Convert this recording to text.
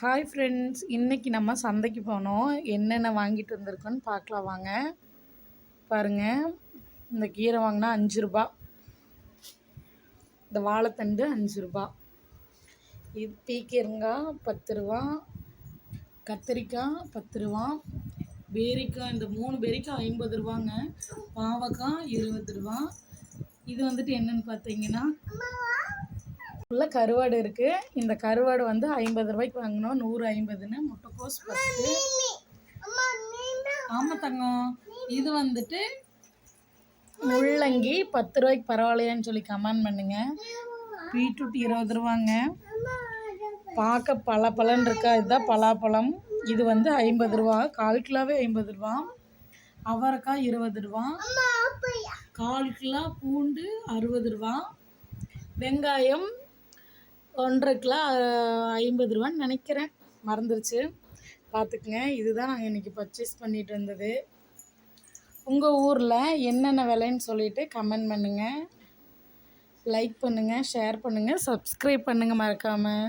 Hi friends இன்றைக்கி நம்ம சந்தைக்கு போனோம். என்னென்ன வாங்கிட்டு வந்திருக்கோன்னு பார்க்கலாம் வாங்க. பாருங்கள் இந்த கீரை வாங்கினா அஞ்சு ரூபா. இந்த வாழைத்தண்டு அஞ்சு ரூபா. இது பீக்கீரங்காய் பத்து ரூபா. கத்திரிக்காய் பத்து ரூபா. பேரிக்காய் இந்த மூணு பேரிக்காய் ஐம்பது ரூபாங்க. பாவக்காய் இருபது ரூபா. இது வந்துட்டு என்னென்னு பார்த்தீங்கன்னா உள்ள கருவாடு இருக்குது இந்த கருவாடு வந்து ஐம்பது ரூபாய்க்கு வாங்கினோம். நூறு ஐம்பதுன்னு முட்டைக்கோஸ் பத்து. ஆமாம் தங்கம். இது வந்துட்டு முள்ளங்கி பத்து ரூபாய்க்கு பரவாயில்லையான்னு சொல்லி கமெண்ட் பண்ணுங்க. பீட்ரூட் இருபது ரூபாங்க. பார்க்க பல பலன் இருக்கா? இதுதான் பலாப்பழம். இது வந்து ஐம்பது ரூபா. கால் கிலோவே ஐம்பது ரூபா. அவரைக்காய் இருபது ரூபா. கால் கிலோ பூண்டு அறுபது ரூபா. வெங்காயம் ஒன்றரை கிலோ ஐம்பது ரூபான்னு நினைக்கிறேன். மறந்துருச்சு. பார்த்துக்குங்க இதுதான் நாங்கள் இன்றைக்கி பர்ச்சேஸ் பண்ணிட்டு வந்தது உங்கள் ஊரில் என்னென்ன விலைன்னு சொல்லிவிட்டு கமெண்ட் பண்ணுங்கள் லைக் பண்ணுங்கள் ஷேர் பண்ணுங்கள் சப்ஸ்கிரைப் பண்ணுங்கள் மறக்காமல்